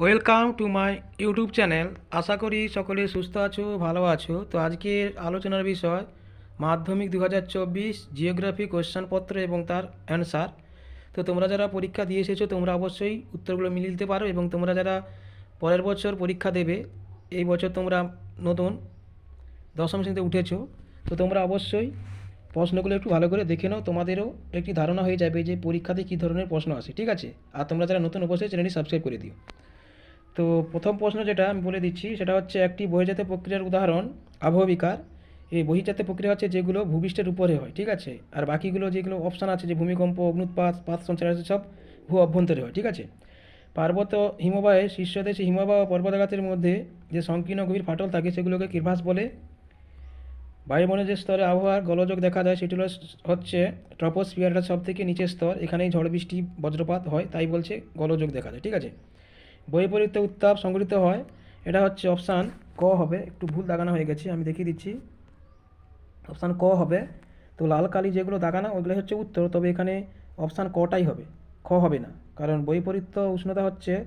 Welcome to my YouTube channel. আশা করি সকলে সুস্থ আছো, ভালো আছো। তো আজকের আলোচনার বিষয়, মাধ্যমিক দু হাজার চব্বিশ, জিওগ্রাফি কোশ্চেনপত্র এবং তার অ্যান্সার। তো তোমরা যারা পরীক্ষা দিয়ে এসেছ, তোমরা অবশ্যই উত্তরগুলো মিলিয়ে দিতে পারো এবং তোমরা যারা পরের বছর পরীক্ষা দেবে, এই বছর তোমরা নতুন দশম শ্রেণীতে উঠেছো, তো তোমরা অবশ্যই প্রশ্নগুলো একটু ভালো করে দেখে নাও। তোমাদেরও একটি ধারণা হয়ে যাবে যে পরীক্ষাতে কী ধরনের প্রশ্ন আসে, ঠিক আছে? আর তোমরা যারা নতুন অবশ্যই চ্যানেলটি সাবস্ক্রাইব করে দিও। তো প্রথম প্রশ্ন যেটা আমি বলে দিচ্ছি, সেটা হচ্ছে একটি বহির্জাত প্রক্রিয়ার উদাহরণ, আবহবিকার। এই বহির্জাত প্রক্রিয়া হচ্ছে যেগুলো ভূপৃষ্ঠের উপরে হয়, ঠিক আছে? আর বাকিগুলো যেগুলো অপশান আছে, যে ভূমিকম্প, অগ্নুৎপাত, পাত সঞ্চার আছে, সব ভূ অভ্যন্তরে হয়, ঠিক আছে? পার্বত্য হিমবাহের শীর্ষদেশে হিমবাহ পর্বতাঘাতের মধ্যে যে সংকীর্ণ গভীর ফাটল থাকে, সেগুলোকে কিরভাস বলে? বায়ুমণ্ডলের যে স্তরে আবহাওয়ার গোলযোগ দেখা যায়, সেটি হচ্ছে ট্রপোস্ফিয়ারটা সব থেকে নিচের স্তর। এখানেই ঝড় বৃষ্টি, বজ্রপাত হয়, তাই বলছে গোলযোগ দেখা যায়, ঠিক আছে? বৈপরীত্য উত্তাপ সংঘটিত হয়। এটা হচ্ছে অপশান ক হবে। একটু ভুল দাগানো হয়ে গেছে, আমি দেখিয়ে দিচ্ছি। অপশান ক হবে। তো লাল, কালি যেগুলো দাগানো ওইগুলো হচ্ছে উত্তর। তবে এখানে অপশান কটাই হবে? খ হবে না। কারণ বৈপরীত্য উষ্ণতা হচ্ছে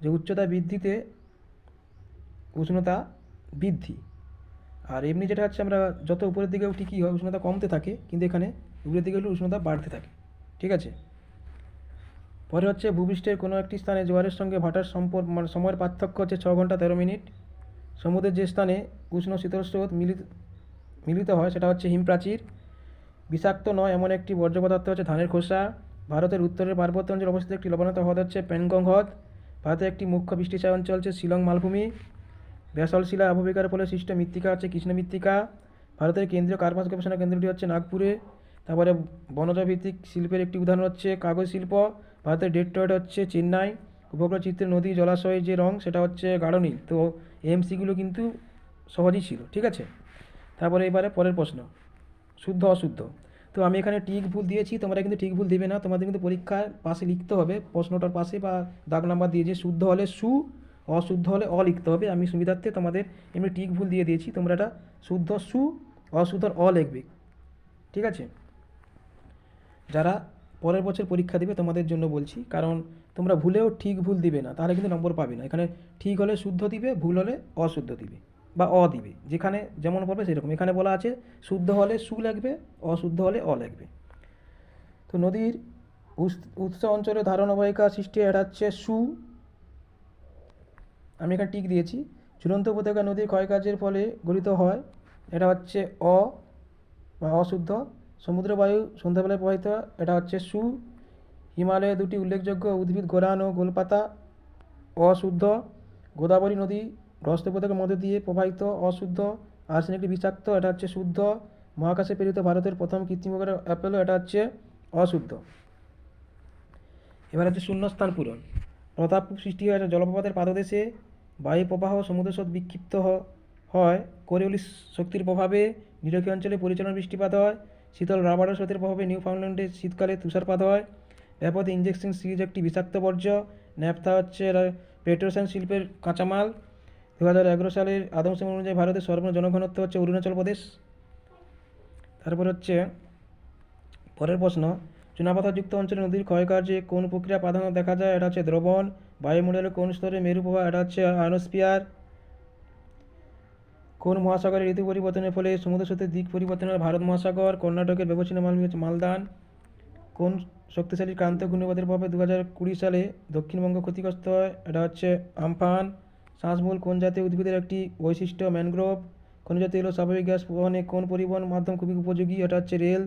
যে উচ্চতা বৃদ্ধিতে উষ্ণতা বৃদ্ধি। আর এমনি যেটা হচ্ছে আমরা যত উপরের দিকে উঠি কী হয়, উষ্ণতা কমতে থাকে, কিন্তু এখানে উপরের দিকে উষ্ণতা বাড়তে থাকে। ঠিক আছে? পরে হচ্ছে ভূপৃষ্ঠের কোনো একটি স্থানে জোয়ারের সঙ্গে ভাটার সম্পর্ক মানে সময়ের পার্থক্য হচ্ছে ছ ঘণ্টা তেরো মিনিট। সমুদ্রের যে স্থানে উষ্ণ শীতল স্রোত মিলিত মিলিত হয়, সেটা হচ্ছে হিমপ্রাচীর। বিষাক্ত নয়, এমন একটি বর্জ্য পদার্থ হচ্ছে ধানের খোসা। ভারতের উত্তরের পার্বত্য অঞ্চলে অবস্থিত একটি লবণাক্ত হ্রদ হচ্ছে প্যানগং হ্রদ। ভারতের একটি মুখ্য বৃষ্টিচায় অঞ্চল হচ্ছে শিলং মালভূমি। ব্যাসল শিলা আবহবিকার ফলে সৃষ্ট মৃত্তিকা হচ্ছে কৃষ্ণ মৃত্তিকা। ভারতের কেন্দ্রীয় কার্পাস গবেষণা কেন্দ্রটি হচ্ছে নাগপুরে। তারপরে বনজ ভিত্তিক শিল্পের একটি উদাহরণ হচ্ছে কাগজ শিল্প। ভারতের ডেট্রয়েট হচ্ছে চেন্নাই উপগ্রহ চিত্রে নদী জলাশয়ের যে রং, সেটা হচ্ছে গাঢ় নীল তো এমসিগুলো কিন্তু সহজই ছিল, ঠিক আছে? তারপরে এবারে পরের প্রশ্ন, শুদ্ধ, অশুদ্ধ। তো আমি এখানে টিক ভুল দিয়েছি, তোমরা কিন্তু ঠিক ভুল দেবে না, তোমাদের কিন্তু পরীক্ষার পাশে লিখতে হবে, প্রশ্নটার পাশে বা দাগ নাম্বার দিয়ে যে শুদ্ধ হলে সু, অশুদ্ধ হলে অ লিখতে হবে। আমি সুবিধার্থে তোমাদের এমনি টিক ভুল দিয়ে দিয়েছি, তোমরা এটা শুদ্ধ, সু, অশুদ্ধ, অ লিখবে, ঠিক আছে? যারা পরের বছর পরীক্ষা দিবে তোমাদের জন্য বলছি। কারণ তোমরা ভুলেও ঠিক ভুল দিবে না, তাহলে কিন্তু নম্বর পাবে না। এখানে ঠিক হলে শুদ্ধ দিবে, ভুল হলে অশুদ্ধ দিবে বা অ দিবে। যেখানে যেমন পড়বে সেরকম। এখানে বলা আছে, শুদ্ধ হলে সু লাগবে অশুদ্ধ হলে অ লাগবে তো নদীর উৎস- অঞ্চলে ধারণ অবহিকা সৃষ্টি এটা হচ্ছে সু। আমি এখানে টিক দিয়েছি। ঝুলন্ত উপত্যকা নদীর ক্ষয়কার্যের ফলে গঠিত হয়, এটা হচ্ছে অ বা অশুদ্ধ। সমুদ্র বায়ু সন্ধ্যাবেলায় প্রবাহিত, এটা হচ্ছে সু। হিমালয়ে দুটি উল্লেখযোগ্য উদ্ভিদ গোরান ও গোলপাতা। অশুদ্ধ। গোদাবরী নদী গ্রস্ত উপত্যকার মধ্যে দিয়ে প্রবাহিত, অশুদ্ধ। আর্সেনিকটি বিষাক্ত, এটা হচ্ছে শুদ্ধ। মহাকাশে প্রেরিত ভারতের প্রথম কৃত্রিম উপগ্রহ এটা হচ্ছে অশুদ্ধ। এবার হচ্ছে শূন্যস্থান পূরণ। প্রতাপ সৃষ্টি হয় জলপ্রপাতের পাদদেশে। বায়ু প্রবাহ সমুদ্র স্রোত বিক্ষিপ্ত হয়। কোরিওলিস শক্তির প্রভাবে নিরক্ষীয় অঞ্চলে পরিচালনা বৃষ্টিপাত হয়। শীতল রাবারের স্রোতের প্রভাবে নিউ ফাউন্ডল্যান্ডে শীতকালে তুষারপাত হয়। ব্যাপক ইঞ্জেকশন সিরিজ একটি বিষাক্ত বর্জ্য। ন্যাপথা হচ্ছে পেট্রোসান শিল্পের কাঁচামাল। দু হাজার এগারো সালের আদমসম অনুযায়ী ভারতের সর্বনিম্ন জনঘনত্ব হচ্ছে অরুণাচল প্রদেশ। তারপর হচ্ছে, পরের প্রশ্ন, চুনাপাথরযুক্ত অঞ্চলে নদীর ক্ষয়কার্যে কোন প্রক্রিয়া প্রাধান্য দেখা যায়? এটা হচ্ছে দ্রবণ, বায়ুমণ্ডলের কোন স্তরে মেরু প্রবাহ? এটা হচ্ছে আয়নোস্পিয়ার কোন মহাসাগরের ঋতু পরিবর্তনের ফলে সমুদ্র স্রোতের দিক পরিবর্তন হয় ভারত মহাসাগর, কর্ণাটকের ব্যবচ্ছিন্ন মালভূমি হচ্ছে মালদান, কোন শক্তিশালী ক্রান্ত ঘূর্ণিবাদের প্রভাবে দু হাজার কুড়ি সালে দক্ষিণবঙ্গ ক্ষতিগ্রস্ত হয়? এটা হচ্ছে আমফান। শ্বাসমূল কোন জাতীয় উদ্ভিদের একটি বৈশিষ্ট্য? ম্যানগ্রোভ। খনিজ তেল ও স্বাভাবিক গ্যাস পরিবহনে কোন পরিবহন মাধ্যম খুবই উপযোগী? এটা হচ্ছে রেল।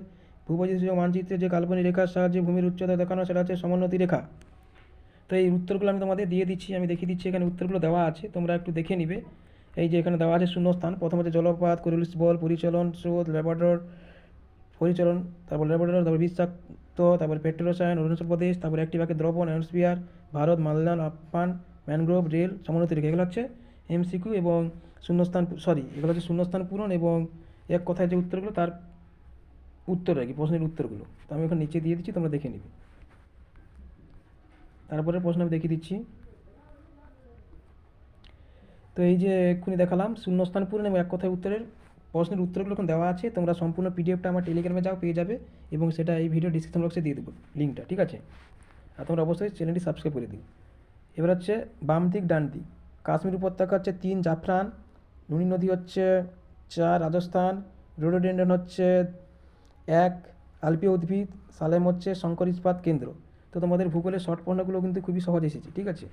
ভূপরিস্থিতি মানচিত্রে যে কাল্পনিক রেখার সাহায্যে ভূমির উচ্চতা দেখানো সেটা হচ্ছে সমোন্নতি রেখা। তো এই উত্তরগুলো আমি তোমাদের দিয়ে দিচ্ছি, আমি দেখিয়ে দিচ্ছি, এখানে উত্তরগুলো দেওয়া আছে, তোমরা একটু দেখে নিবে। এই যে এখানে দেওয়া আছে শূন্যস্থান। প্রথম হচ্ছে জলপাত কোরিলিস বল পরিচালন, স্রোত, ল্যাবরেটর, পরিচালন, তারপর ল্যাবরেটর, তারপর বিষাক্ত, তারপর পেট্রোরসায়ন অরুণাচল প্রদেশ, তারপর একটি বাকি দ্রবণ অ্যানস্পিয়ার ভারত, মালদান আফান ম্যানগ্রোভ, রেল, সমোন্নতি রেখা। এগুলো হচ্ছে এমসিকিউ এবং শূন্যস্থান সরি এগুলো হচ্ছে শূন্যস্থান পূরণ এবং এক কথায় যে উত্তরগুলো, তার উত্তর আর কি, প্রশ্নের উত্তরগুলো। তো আমি ওখানে নিচে দিয়ে দিচ্ছি, তোমরা দেখে নিবে। তারপরে প্রশ্ন আমি দেখিয়ে দিচ্ছি। তো এই যে এক্ষুনি দেখালাম শূন্যস্থান পূরণ এবং এক কথায় উত্তরের, প্রশ্নের উত্তরগুলো এখন দেওয়া আছে, তোমরা সম্পূর্ণ পিডিএফটা আমার টেলিগ্রামে যাও, পেয়ে যাবে এবং সেটা এই ভিডিও ডিসক্রিপশন বক্সে দিয়ে দেবো লিঙ্কটা ঠিক আছে? আর তোমরা অবশ্যই চ্যানেলটি সাবস্ক্রাইব করে দিও। এবার হচ্ছে বাম দিক, ডান দিক। কাশ্মীর উপত্যকা হচ্ছে তিন, জাফরান। নুনি নদী হচ্ছে চার, রাজস্থান। রোডোডেন্ডন হচ্ছে এক আলপীয় উদ্ভিদ। সালেম হচ্ছে শঙ্কর ইস্পাত কেন্দ্র। তো তোমাদের ভূগোলের শর্ট পণ্যগুলো কিন্তু খুবই সহজ এসেছে, ঠিক আছে?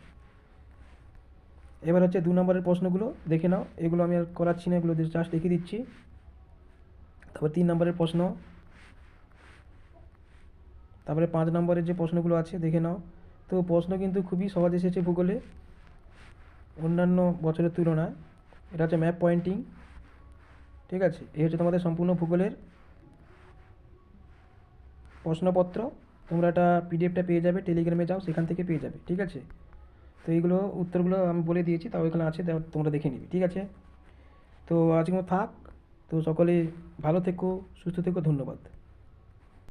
এবার হচ্ছে দু নম্বরের প্রশ্নগুলো দেখে নাও। এগুলো আমি আর করাচ্ছি না, এগুলো জাস্ট দেখিয়ে দিচ্ছি। তারপর তিন নম্বরের প্রশ্ন। তারপরে পাঁচ নম্বরের যে প্রশ্নগুলো আছে, দেখে নাও। তো প্রশ্ন কিন্তু খুবই সহজ এসেছে ভূগোলে, অন্যান্য বছরের তুলনায়। এটা হচ্ছে ম্যাপ পয়েন্টিং ঠিক আছে? এই হচ্ছে তোমাদের সম্পূর্ণ ভূগোলের প্রশ্নপত্র। তোমরা এটা পিডিএফটা পেয়ে যাবে টেলিগ্রামে যাও, সেখান থেকে পেয়ে যাবে, ঠিক আছে? তো এইগুলো উত্তরগুলো আমি বলে দিয়েছি, তাও এখানে আছে তোমরা দেখে নিবে, ঠিক আছে? তো আজকে থাক, তো সকলে ভালো থেকো, সুস্থ থেকো, ধন্যবাদ।